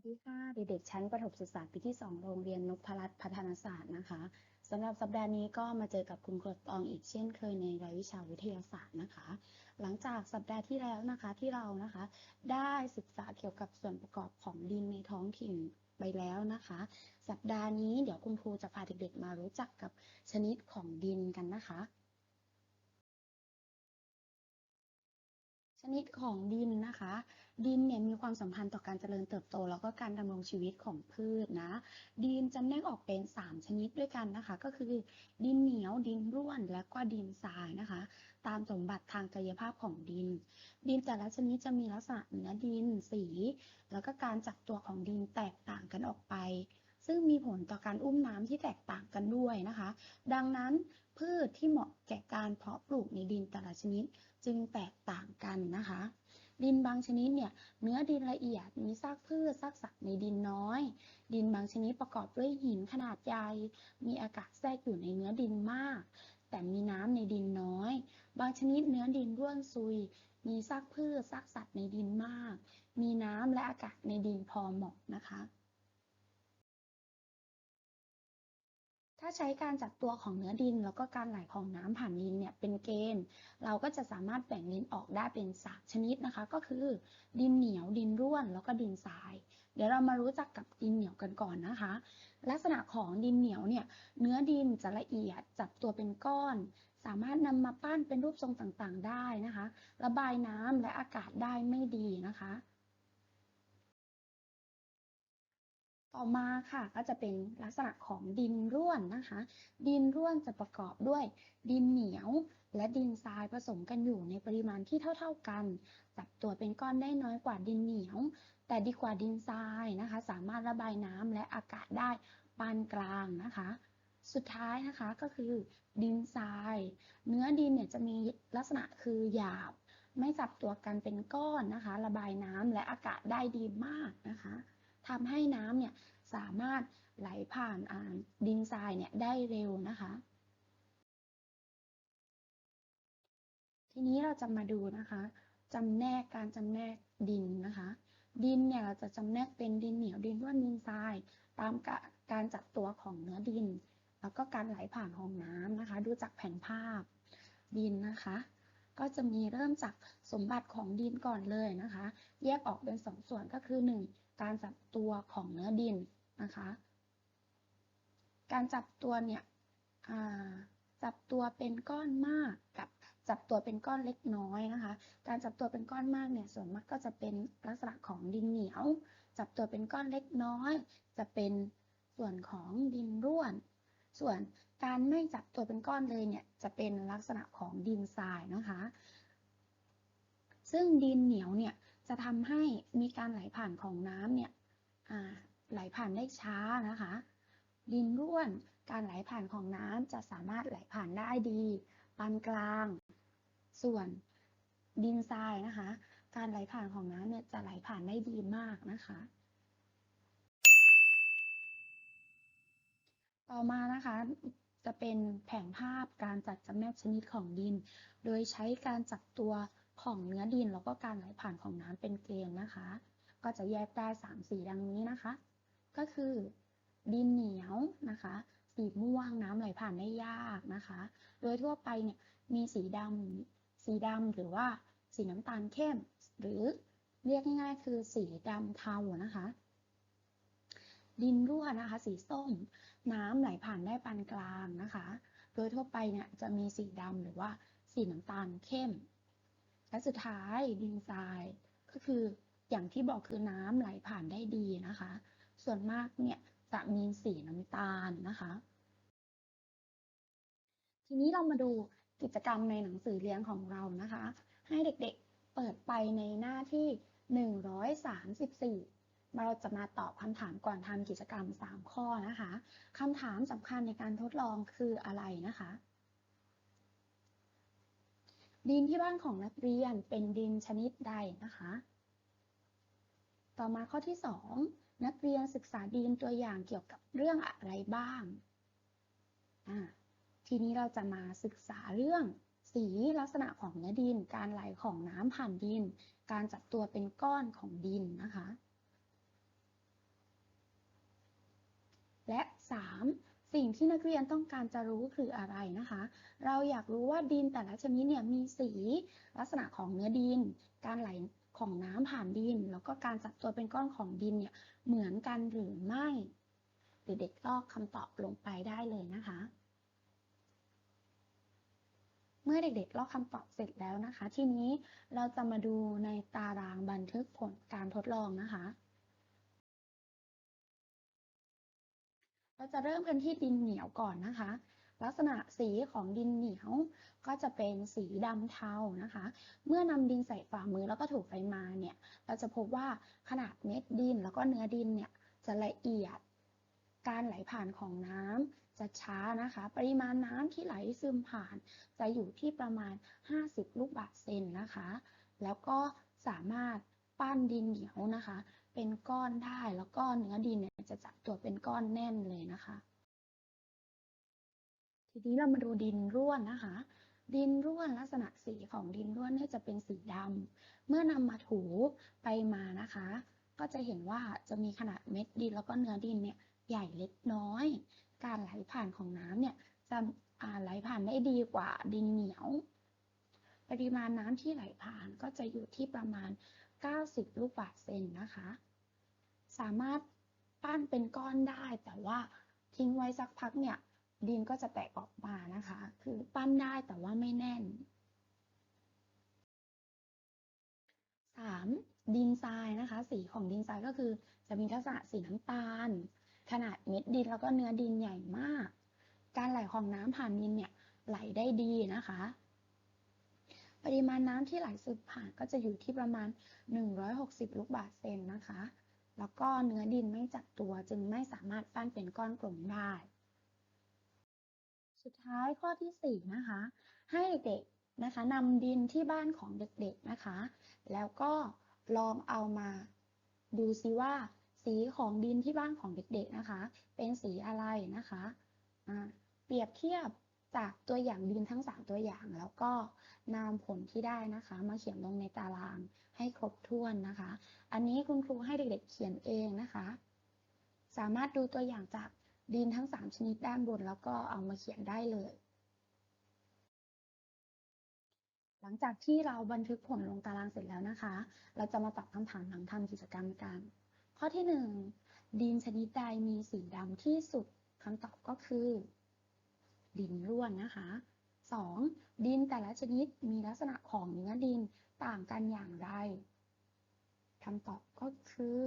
วัสดีค่ะ เด็กๆชั้นประถมศึกษาปีที่ 2 โรงเรียนนพรัตน์พัฒนศาสตร์นะคะสำหรับสัปดาห์นี้ก็มาเจอกับคุณครูตองอีกเช่นเคยในรายวิชาวิทยาศาสตร์นะคะ หลังจากสัปดาห์ที่แล้วนะคะที่เรานะคะ ได้ศึกษาเกี่ยวกับส่วนประกอบของดินในท้องถิ่นไปแล้วนะคะ สัปดาห์นี้เดี๋ยวคุณครูจะพาเด็กๆมารู้จักกับชนิดของดินกันนะคะ ชนิดของดินนะคะ ดินเนี่ยมีความสัมพันธ์ต่อการเจริญเติบโต แล้วก็การดำรงชีวิตของพืชนะ ดินจำแนกออกเป็น 3 ชนิดด้วยกันนะคะ ก็คือ ดินเหนียวดินร่วน และก็ดินทรายนะคะ ตามสมบัติทางกายภาพของดิน ดินแต่ละชนิดจะมีลักษณะเนื้อดินสี แล้วก็การจับตัวของดินแตกต่างกันออกไป ซึ่งมีผลต่อการอุ้มน้ำที่แตกต่างกันด้วยนะคะ ดังนั้นพืชที่เหมาะแก่การเพาะปลูกในดินแต่ละชนิดจึงแตกต่างกันนะคะ ดินบางชนิดเนี่ยเนื้อดินละเอียดมีซากพืชซากสัตว์ในดินน้อย ดินบางชนิดประกอบด้วยหินขนาดใหญ่มีอากาศแทรกอยู่ในเนื้อดินมาก แต่มีน้ำในดินน้อย บางชนิดเนื้อดินร่วนซุย มีซากพืชซากสัตว์ในดินมาก มีน้ำและอากาศในดินพอเหมาะนะคะ ถ้าใช้การจัดตัวของเนื้อดิน แล้วก็การไหลของน้ำผ่านดินเนี่ยเป็นเกณฑ์ เราก็จะสามารถแบ่งดินออกได้เป็นสามชนิดนะคะ ก็คือ ดินเหนียวดินร่วน แล้วก็ดินทราย เดี๋ยวเรามารู้จักกับดินเหนียวกันก่อนนะคะ ลักษณะของดินเหนียวเนี่ยเนื้อดินจะละเอียดจับตัวเป็นก้อน สามารถนำมาปั้นเป็นรูปทรงต่างๆ ได้นะคะ ระบายน้ำและอากาศได้ไม่ดีนะคะ ต่อมาค่ะก็จะเป็นลักษณะของดินร่วนนะคะ ดินร่วนจะประกอบด้วย ดินเหนียว และดินทรายผสมกันอยู่ในปริมาณที่เท่า ๆกัน จับตัวเป็นก้อนได้น้อยกว่าดินเหนียว แต่ดีกว่าดินทรายนะคะ สามารถระบายน้ำและอากาศได้ปานกลางนะคะ สุดท้ายนะคะก็คือ ดินทราย เนื้อดินเนี่ยจะมีลักษณะคือหยาบ ไม่จับตัวกันเป็นก้อนนะคะ ระบายน้ำและอากาศได้ดีมากนะคะ ทำให้น้ำเนี่ยสามารถไหลผ่านดินทรายเนี่ยได้เร็วนะคะ ทีนี้เราจะมาดูนะคะจำแนกการจำแนกดินนะคะ ดินเนี่ยเราจะจำแนกเป็นดินเหนียวดินร่วนดินทราย ตามการจัดตัวของเนื้อดิน แล้วก็การไหลผ่านของน้ำนะคะ ดูจากแผนภาพดินนะคะ ก็จะมีเริ่มจากสมบัติของดินก่อนเลยนะคะ แยกออกเป็นสองส่วนก็คือ 1 การจับตัวของเนื้อดินนะคะ การจับตัวเนี่ยจับตัวเป็นก้อนมากกับจับตัวเป็นก้อนเล็กน้อยนะคะ การจับตัวเป็นก้อนมากเนี่ยส่วนมากก็จะเป็นลักษณะของดินเหนียว จับตัวเป็นก้อนเล็กน้อย จะเป็นส่วนของดินร่วน ส่วน การไม่จับตัวเป็นก้อนเลยเนี่ยจะเป็นลักษณะของดินทรายนะคะ ซึ่งดินเหนียวเนี่ยจะทำให้มีการไหลผ่านของน้ำเนี่ยไหลผ่านได้ช้านะคะ ดินร่วนการไหลผ่านของน้ำจะสามารถไหลผ่านได้ดีปานกลาง ส่วนดินทรายนะคะ การไหลผ่านของน้ำเนี่ยจะไหลผ่านได้ดีมากนะคะ ต่อมานะคะ จะเป็นแผนภาพการจัดจำแนกชนิดของดิน โดยใช้การจับตัวของเนื้อดินแล้วก็การไหลผ่านของน้ำเป็นเกณฑ์นะคะ ก็จะแยกได้ 3 สีดังนี้นะคะ ก็คือดินเหนียวนะคะสีม่วงน้ำไหลผ่านได้ยากนะคะ โดยทั่วไปเนี่ยมีสีดำสีดำหรือว่าสีน้ำตาลเข้ม หรือเรียกง่ายๆ คือสีดำเทานะคะ ดินรั่วนะคะ สีส้ม น้ำไหลผ่านได้ปานกลางนะคะ โดยทั่วไปเนี่ยจะมีสีดำหรือว่าสีน้ำตาลเข้ม และสุดท้ายดินทรายก็คืออย่างที่บอกคือน้ำไหลผ่านได้ดีนะคะ ส่วนมากเนี่ยจะมีสีน้ำตาลนะคะ ทีนี้เรามาดูกิจกรรมในหนังสือเรียนของเรานะคะ ให้เด็กๆเปิดไปในหน้าที่ 134 เราจะมาตอบคำถามก่อนทำกิจกรรม 3 ข้อนะคะคำถามสำคัญในการทดลองคืออะไรนะคะ ดินที่บ้านของนักเรียนเป็นดินชนิดใดนะคะ ต่อมาข้อที่ 2 นักเรียนศึกษาดินตัวอย่างเกี่ยวกับเรื่องอะไรบ้างทีนี้เราจะมาศึกษาเรื่องสีลักษณะของเนื้อดิน การไหลของน้ำผ่านดิน การจัดตัวเป็นก้อนของดินนะคะ และ 3. สิ่งที่นักเรียนต้องการจะรู้คืออะไรนะคะ เราอยากรู้ว่าดินแต่ละชนิดเนี่ยมีสี ลักษณะของเนื้อดิน การไหลของน้ำผ่านดิน แล้วก็การจับตัวเป็นก้อนของดินเนี่ยเหมือนกันหรือไม่ เด็กๆลอกคำตอบลงไปได้เลยนะคะ เมื่อเด็กๆลอกคำตอบเสร็จแล้วนะคะ ทีนี้เราจะมาดูในตารางบันทึกผลการทดลองนะคะ เราจะเริ่มกันที่ดินเหนียวก่อนนะคะ ลักษณะสีของดินเหนียวก็จะเป็นสีดำเทานะคะ เมื่อนำดินใส่ฝ่ามือแล้วก็ถูกไฟมาเนี่ย เราจะพบว่าขนาดเม็ดดินแล้วก็เนื้อดินเนี่ยจะละเอียด การไหลผ่านของน้ำจะช้านะคะ ปริมาณน้ำที่ไหลซึมผ่านจะอยู่ที่ประมาณ 50 ลูกบาศก์เซนนะคะ แล้วก็สามารถ ปั้นดินเหนียวนะคะ เป็นก้อนได้แล้วก็เนื้อดินเนี่ยจะจับตัวเป็นก้อนแน่นเลยนะคะ ทีนี้เรามาดูดินร่วนนะคะ ดินร่วนลักษณะสีของดินร่วนเนี่ยจะเป็นสีดำเมื่อนำมาถูไปมานะคะ ก็จะเห็นว่าจะมีขนาดเม็ดดินแล้วก็เนื้อดินเนี่ยใหญ่เล็กน้อย การไหลผ่านของน้ำเนี่ยจะไหลผ่านได้ดีกว่าดินเหนียว ปริมาณน้ำที่ไหลผ่านก็จะอยู่ที่ประมาณ 90 ลูกบาศก์เซนนะคะ สามารถปั้นเป็นก้อนได้ แต่ว่าทิ้งไว้สักพักเนี่ย ดินก็จะแตกออกมานะคะ คือปั้นได้แต่ว่าไม่แน่น 3. ดินทรายนะคะ สีของดินทรายก็คือ จะมีลักษณะสีน้ำตาล ขนาดเม็ดดินแล้วก็เนื้อดินใหญ่มาก การไหลของน้ำผ่านดินเนี่ยไหลได้ดีนะคะ ปริมาณน้ำที่ไหลซึมผ่านก็จะอยู่ที่ประมาณ 160 ลูกบาศก์เซนนะคะ แล้วก็เนื้อดินไม่จับตัวจึงไม่สามารถปั้นเป็นก้อนกลมได้ สุดท้ายข้อที่ 4 นะคะ ให้เด็กนะคะนำดินที่บ้านของเด็กๆนะคะ แล้วก็ลองเอามาดูซิว่า สีของดินที่บ้านของเด็กๆนะคะ เป็นสีอะไรนะคะ เปรียบเทียบ จากตัวอย่างดินทั้ง 3 ตัวอย่าง แล้วก็นำผลที่ได้นะคะ มาเขียนลงในตารางให้ครบถ้วนนะคะ อันนี้คุณครูให้เด็กๆเขียนเองนะคะ สามารถดูตัวอย่างจากดินทั้ง 3 ชนิดด้านบน แล้วก็เอามาเขียนได้เลย หลังจากที่เราบันทึกผลลงตารางเสร็จแล้วนะคะ เราจะมาตอบคำถามหลังทำกิจกรรมกัน ข้อที่ 1 ดินชนิดใดมีสีดำที่สุดคำตอบก็คือ ดินร่วนนะคะ 2. ดินแต่ละชนิดมีลักษณะของเนื้อดินต่างกันอย่างไรคำตอบก็คือ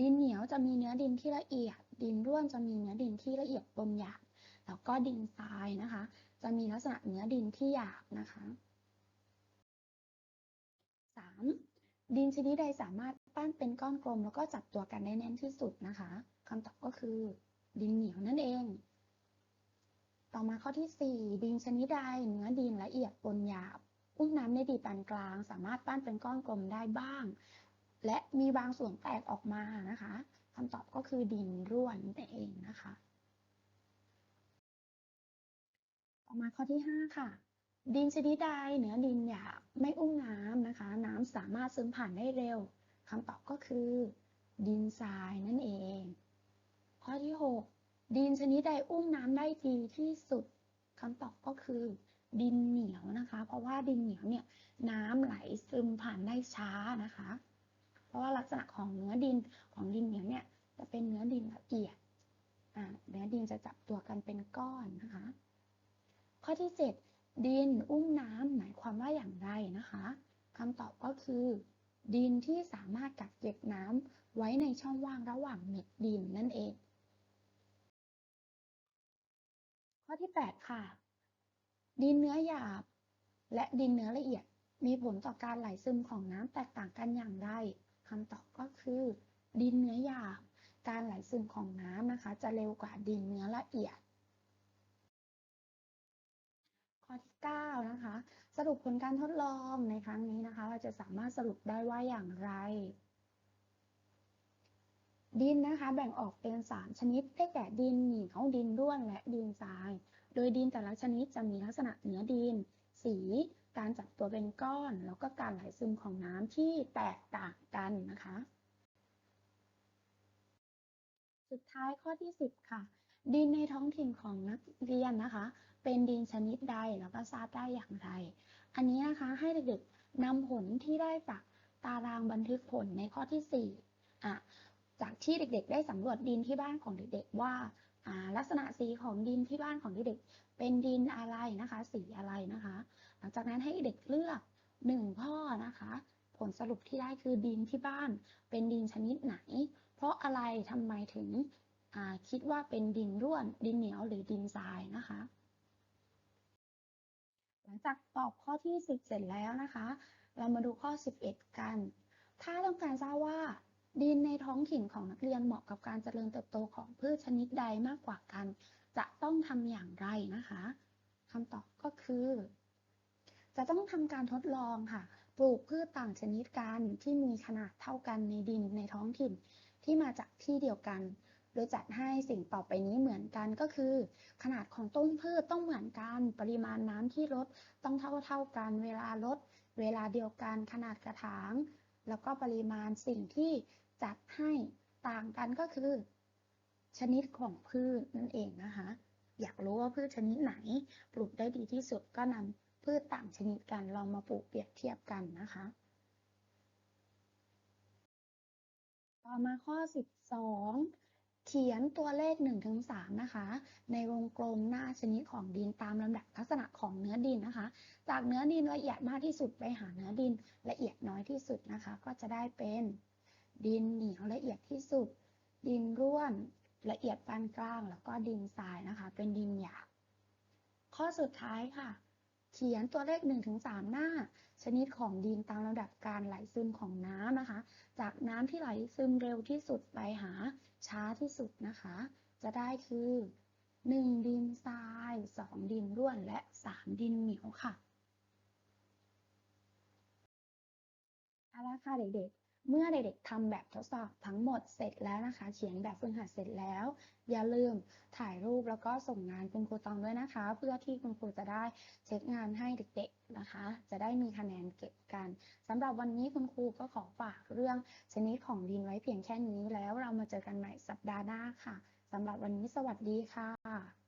ดินเหนียวจะมีเนื้อดินที่ละเอียด ดินร่วนจะมีเนื้อดินที่ละเอียดปนหยาบแล้วก็ดินทรายนะคะ จะมีลักษณะเนื้อดินที่หยาบนะคะ 3. ดินชนิดใดสามารถปั้นเป็นก้อนกลมแล้วก็จับตัวกันได้แน่นที่สุดนะคะคำตอบก็คือ ดินเหนียวนั่นเอง ต่อมาข้อที่ 4 ดินชนิดใดเนื้อดินละเอียดปนหยาบ อุ้มน้ำในดีปานกลาง สามารถปั้นเป็นก้อนกลมได้บ้าง และมีบางส่วนแตกออกมานะคะคำตอบก็คือดินร่วนนั่นเองนะคะ ต่อมาข้อที่ 5 ค่ะ ดินชนิดใดเนื้อดินหยาบไม่อุ้มน้ำนะคะ น้ำสามารถซึมผ่านได้เร็วคำตอบก็คือ ดินทรายนั่นเอง ข้อที่ 6 ดินชนิดใดอุ้มน้ำได้ดีที่สุดคำตอบก็คือ ดินเหนียวนะคะ เพราะว่าดินเหนียวเนี่ยน้ำไหลซึมผ่านได้ช้านะคะ เพราะว่าลักษณะของเนื้อดินของดินเหนียวเนี่ยจะเป็นเนื้อดินละเอียดเนื้อดินจะจับตัวกันเป็นก้อนนะคะ ข้อที่ 7 ดินอุ้มน้ำหมายความว่าอย่างไรนะคะคำตอบก็คือ ดินที่สามารถกักเก็บน้ำไว้ในช่องว่างระหว่างเม็ดดินนั่นเอง ข้อที่ 8 ค่ะ ดินเนื้อหยาบ และดินเนื้อละเอียด มีผลต่อการไหลซึมของน้ำแตกต่างกันอย่างไรคำตอบก็คือ ดินเนื้อหยาบ การไหลซึมของน้ำนะคะ จะเร็วกว่าดินเนื้อละเอียด ข้อที่ 9 นะคะ สรุปผลการทดลองในครั้งนี้นะคะ เราจะสามารถสรุปได้ว่าอย่างไร ดินนะคะ แบ่งออกเป็น 3 ชนิดได้แก่ดินเหนียวดินร่วนและดินทราย โดยดินแต่ละชนิดจะมีลักษณะเนื้อดิน สี การจับตัวเป็นก้อน แล้วก็การไหลซึมของน้ำที่แตกต่างกันนะคะ สุดท้ายข้อที่ 10 ค่ะ ดินในท้องถิ่นของนักเรียนนะคะ เป็นดินชนิดใดแล้วก็ทราบได้อย่างไร อันนี้นะคะให้เด็กๆนำผลที่ได้จากตารางบันทึกผลในข้อที่4อะ จากที่เด็กๆ ได้สำรวจดินที่บ้านของเด็กๆ ว่าลักษณะสีของดินที่บ้านของเด็กๆ เป็นดินอะไรนะคะ สีอะไรนะคะ หลังจากนั้นให้เด็กเลือกหนึ่งข้อนะคะ ผลสรุปที่ได้คือดินที่บ้านเป็นดินชนิดไหน เพราะอะไรทำไมถึงคิดว่าเป็นดินร่วน ดินเหนียวหรือดินทรายนะคะ หลังจากตอบข้อที่ 10 เสร็จแล้วนะคะ เรามาดูข้อ 11 กัน ถ้าต้องการทราบว่า ดินในท้องถิ่นของนักเรียนเหมาะกับการเจริญเติบโตของพืชชนิดใดมากกว่ากัน จะต้องทำอย่างไรนะคะคำตอบก็คือ จะต้องทำการทดลองค่ะ ปลูกพืชต่างชนิดกันที่มีขนาดเท่ากันในดินในท้องถิ่นที่มาจากที่เดียวกัน โดยจัดให้สิ่งต่อไปนี้เหมือนกันก็คือ ขนาดของต้นพืชต้องเหมือนกัน ปริมาณน้ำที่ลดต้องเท่าเท่ากัน เวลาลด เวลาเดียวกัน ขนาดกระถาง แล้วก็ปริมาณสิ่งที่ จัดให้ต่างกันก็คือ ชนิดของพืชนั่นเองนะคะ อยากรู้ว่าพืชชนิดไหนปลูกได้ดีที่สุดก็นำพืชต่างชนิดกันลองมาปลูกเปรียบเทียบกันนะคะ ต่อมาข้อ 12เขียนตัวเลข1-3นะคะ ในวงกลมหน้าชนิดของดินตามลำดับลักษณะของเนื้อดินนะคะ จากเนื้อดินละเอียดมากที่สุดไปหาเนื้อดินละเอียดน้อยที่สุดนะคะ ก็จะได้เป็น ดินเหนียวละเอียดที่สุด ดินร่วนละเอียดปานกลาง แล้วก็ดินทรายนะคะ เป็นดินหยาบข้อสุดท้ายค่ะ เขียนตัวเลข 1-3 หน้า ชนิดของดินตามลำดับการไหลซึมของน้ำนะคะ จากน้ำที่ไหลซึมเร็วที่สุดไปหาช้าที่สุดนะคะ จะได้คือ 1 ดินทราย 2 ดินร่วนและ 3 ดินเหนียวค่ะเอาละค่ะเด็กๆ เมื่อเด็กๆทำแบบทดสอบทั้งหมดเสร็จแล้วนะคะ เขียนแบบฝึกหัดเสร็จแล้ว อย่าลืมถ่ายรูปแล้วก็ส่งงานคุณครูตองด้วยนะคะ เพื่อที่คุณครูจะได้เช็คงานให้เด็กๆนะคะ จะได้มีคะแนนเก็บกันสำหรับวันนี้คุณครูก็ขอฝากเรื่องชนิดของดินไว้เพียงแค่นี้แล้วเรามาเจอกันใหม่สัปดาห์หน้าค่ะสำหรับวันนี้สวัสดีค่ะ